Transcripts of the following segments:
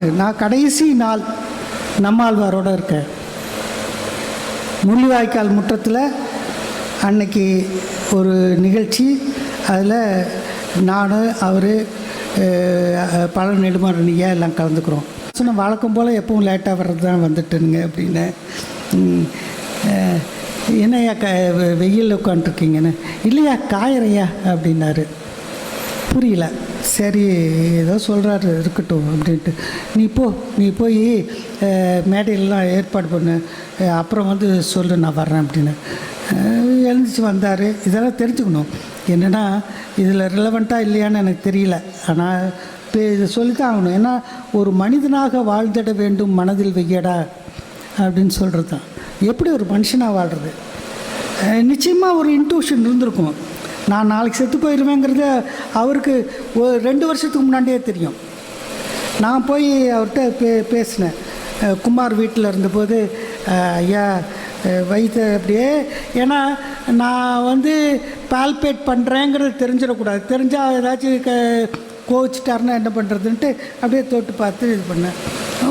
நான் கடைசி நாள் நம்மாழ்வாரோடு இருக்கேன். முள்ளிவாய்க்கால் முற்றத்தில் அன்னைக்கு ஒரு நிகழ்ச்சி. அதில் நான் அவர் பல நெடுமாறனியா எல்லாம் கலந்துக்கிறோம். சொன்ன வழக்கம் போல் எப்பவும் லேட்டாக வர்றது தான் வந்துட்டுனுங்க அப்படின்னு என்னையா என்னய்யா க வெயிலில் உட்காந்துருக்கீங்கன்னு இல்லையா காயறையா? அப்படின்னாரு. புரியல. சரி ஏதோ சொல்கிறாரு இருக்கட்டும் அப்படின்ட்டு. நீ போ நீ போய் மேடையிலலாம் ஏற்பாடு பண்ணு. அப்புறம் வந்து சொல்லு நான் வர்றேன் அப்படின்னு. எழுந்துச்சு வந்தார். இதெல்லாம் தெரிஞ்சுக்கணும். என்னென்னா இதில் ரிலவெண்ட்டாக இல்லையான்னு எனக்கு தெரியல. ஆனால் இப்போ இதை சொல்லித்தான் ஆகணும். ஏன்னா ஒரு மனிதனாக வாழ்ந்திட வேண்டும் மனதில் வெய்யடா அப்படின்னு சொல்கிறது தான் எப்படி ஒரு மனுஷனாக வாழ்கிறது நிச்சயமாக ஒரு இன்ட்யூஷன் இருந்திருக்கும். நான் நாளைக்கு செத்து போயிடுவேங்கிறத அவருக்கு ஒரு ரெண்டு வருஷத்துக்கு முன்னாடியே தெரியும். நான் போய் அவர்கிட்ட பே பேசினேன். குமார் வீட்டில் இருந்தபோது ஐயா வயிற்று அப்படியே ஏன்னா நான் வந்து பால்பேட் பண்ணுறேங்கிறது தெரிஞ்சிடக்கூடாது. தெரிஞ்சால் ஏதாச்சும் க கோவிச்சிட்டாருன்னா என்ன பண்ணுறதுன்ட்டு அப்படியே தொட்டு பார்த்து இது பண்ணேன்.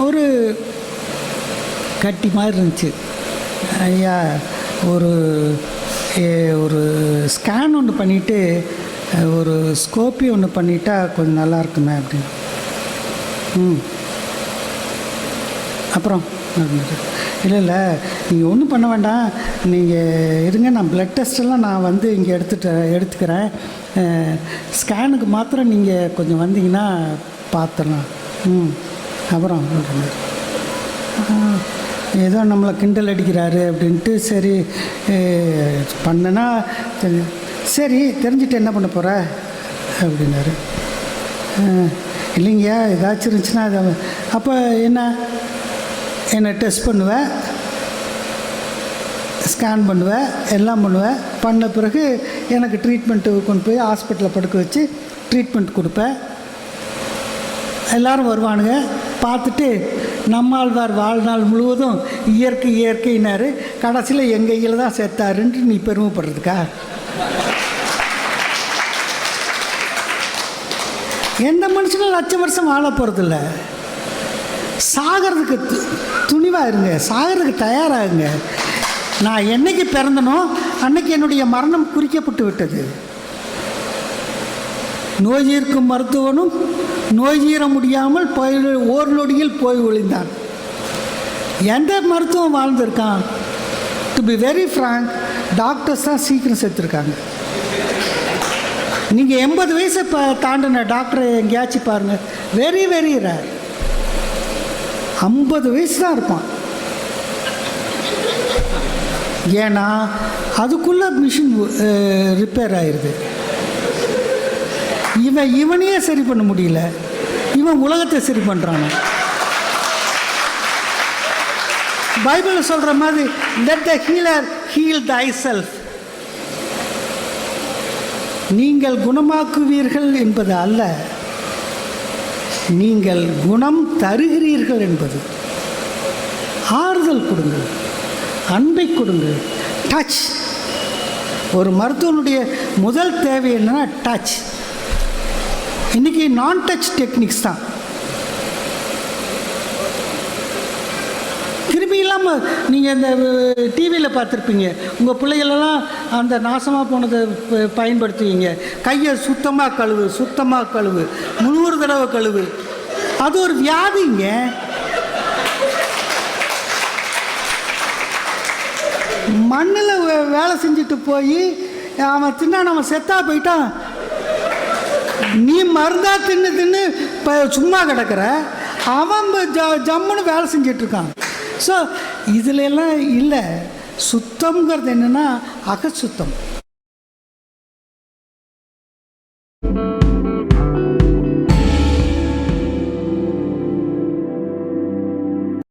ஒரு கட்டி மாதிரி இருந்துச்சு. ஐயா ஒரு ஒரு ஸ்கேன் ஒன்று பண்ணிவிட்டு ஒரு ஸ்கோப்பி ஒன்று பண்ணிட்டா கொஞ்சம் நல்லா இருக்குமே அப்படின்னு. ம். அப்புறம் இல்லை இல்லை நீங்கள் ஒன்றும் பண்ண வேண்டாம். நீங்கள் இருங்க நான் ப்ளட் டெஸ்ட்டெல்லாம் நான் வந்து இங்கே எடுத்துட்டு எடுத்துக்கிறேன். ஸ்கேனுக்கு மாத்திரம் நீங்கள் கொஞ்சம் வந்தீங்கன்னா பார்த்துடலாம் ம். அப்புறம் அப்படின்னாரு. ஏதோ நம்மளை கிண்டல் அடிக்கிறாரு அப்படின்ட்டு சரி பண்ணனா சரி தெரிஞ்சுட்டு என்ன பண்ண போகிற அப்படின்னாரு. அஹ், இல்லைங்க ஏதாச்சும் இருந்துச்சுன்னா அதை அப்போ என்ன? என்னை டெஸ்ட் பண்ணுவேன் ஸ்கேன் பண்ணுவேன் எல்லாம் பண்ணுவேன் பண்ண பிறகு எனக்கு ட்ரீட்மெண்ட்டு கொண்டு போய் ஹாஸ்பிட்டலில் படுக்க வச்சு ட்ரீட்மெண்ட் கொடுப்பேன் எல்லோரும் வருவானுங்க. பார்த்துட்டு நம்மாழ்வார் வாழ்நாள் முழுவதும் இயற்கை இயற்கையினார் கடைசியில் எங்கள் கையில் தான் செத்தாருன்ட்டு நீ பெருமைப்படுறதுக்கா? எந்த மனுஷனும் லட்சம் வருஷம் வாழ போகிறதில்ல சாகிறதுக்கு து துணிவாக இருங்க சாகிறதுக்கு தயாராகுங்க. நான் என்னைக்கு பிறந்தனோ அன்னைக்கு என்னுடைய மரணம் குறிக்கப்பட்டு விட்டது. நோய் தீர்க்கும் மருத்துவனும் நோய் தீர முடியாமல் போய் ஓர் நொடியில் போய் ஒழிந்தான் எந்த மருத்துவம் வாழ்ந்திருக்கான்? To be very frank doctors தான் சீக்கிரம் செத்துருக்காங்க. நீங்கள் எண்பது வயசை இப்போ தாண்டின டாக்டரை எங்கேயாச்சும் பாருங்கள் வெரி வெரி ரேர் ஐம்பது வயசு தான் இருப்பான். ஏன்னா அதுக்குள்ளே மிஷின் ரிப்பேர் ஆயிடுது இவன் இவனையே சரி பண்ண முடியல. இவன் உலகத்தை சரி பண்ணுறான் பைபிளில் சொல்கிற மாதிரி let the healer heal thyself நீங்கள் குணமாக்குவீர்கள் என்பது அல்ல. நீங்கள் குணம் தருகிறீர்கள் என்பது. ஆறுதல் கொடுங்கள். அன்பை கொடுங்கள். டச் ஒரு மருத்துவனுடைய முதல் தேவை என்னன்னா டச் இன்னைக்கு நான் டச் டெக்னிக்ஸ் தான். திரும்பி இல்லாமல் நீங்கள் இந்த டிவியில் பார்த்துருப்பீங்க. உங்கள் பிள்ளைகளெல்லாம் அந்த நாசமாக போனதை ப- பயன்படுத்துவீங்க. கையை சுத்தமாக கழுவு சுத்தமாக கழுவு. முந்நூறு தடவை கழுவு. அது ஒரு வியாதிங்க மண்ணில் வேலை செஞ்சுட்டு போய் அவன் தின்னா அவன் செத்தா போயிட்டான். நீ மருந்தா தின்னு தின்னு இப்போ சும்மா கிடக்கிற? அவன் ஜ- ஜம்முன்னு வேலை செஞ்சிட்டு இருக்கான் ஸோ இதுல எல்லாம் இல்லை. சுத்தம்ங்கிறது என்னென்னா அகசுத்தம்.